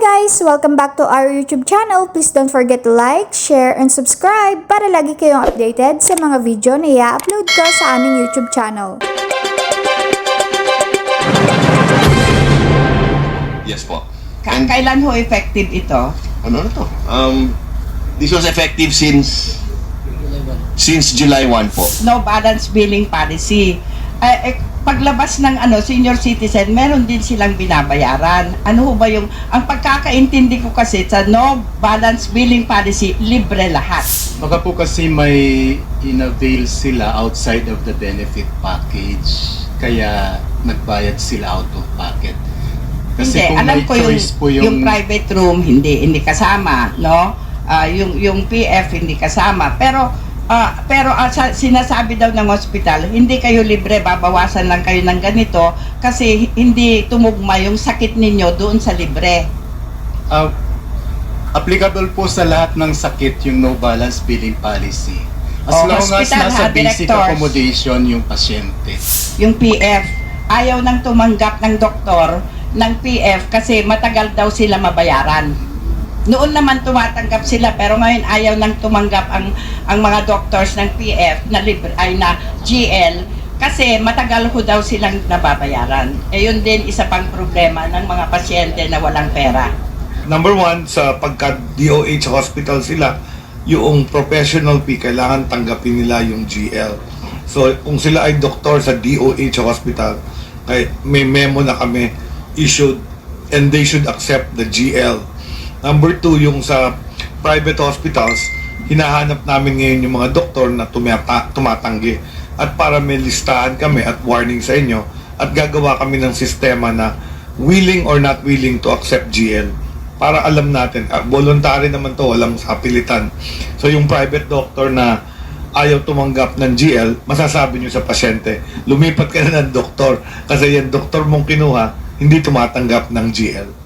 guys! Welcome back to our YouTube channel. Please don't forget to like, share, and subscribe para lagi kayong updated sa mga video na i-upload ko sa aming YouTube channel. Yes po. Ka- And kailan ho effective ito? ano na to? Um, this was effective since since July 1 po. No balance billing policy. Eh, paglabas ng ano senior citizen, meron din silang binabayaran. Ano ho ba yung ang pagkakaintindi ko kasi sa no balance billing policy, libre lahat. Baka po kasi may inavail sila outside of the benefit package. Kaya nagbayad sila out of pocket. Kasi hindi, kung alam may ko yung, po yung, yung, private room hindi hindi kasama, no? Ah, yung yung PF hindi kasama. Pero ah, pero sa- sinasabi daw ng hospital, hindi kayo libre, babawasan lang kayo ng ganito kasi hindi tumugma yung sakit ninyo doon sa libre. Ah, applicable po sa lahat ng sakit yung no balance billing policy. As Oh, long as nasa ha, basic directors. accommodation yung pasyente. Yung PF, ayaw nang tumanggap ng doktor ng PF kasi matagal daw sila mabayaran. Noon naman tumatanggap sila pero ngayon ayaw nang tumanggap ang ang mga doctors ng PF na libre ay na GL kasi matagal ho daw silang nababayaran. Eh yun din isa pang problema ng mga pasyente na walang pera. number one, sa pagka DOH hospital sila, yung professional fee, kailangan tanggapin nila yung GL. So, kung sila ay doktor sa DOH hospital, may memo na kami issued and they should accept the GL. Number two, yung sa private hospitals, hinahanap namin ngayon yung mga doktor na tumata, tumatanggi. At para may listahan kami at warning sa inyo, at gagawa kami ng sistema na willing or not willing to accept GL para alam natin, ah, voluntary naman to, walang sapilitan. So yung private doctor na ayaw tumanggap ng GL, masasabi nyo sa pasyente, lumipat ka na ng doktor kasi yung doktor mong kinuha, hindi tumatanggap ng GL.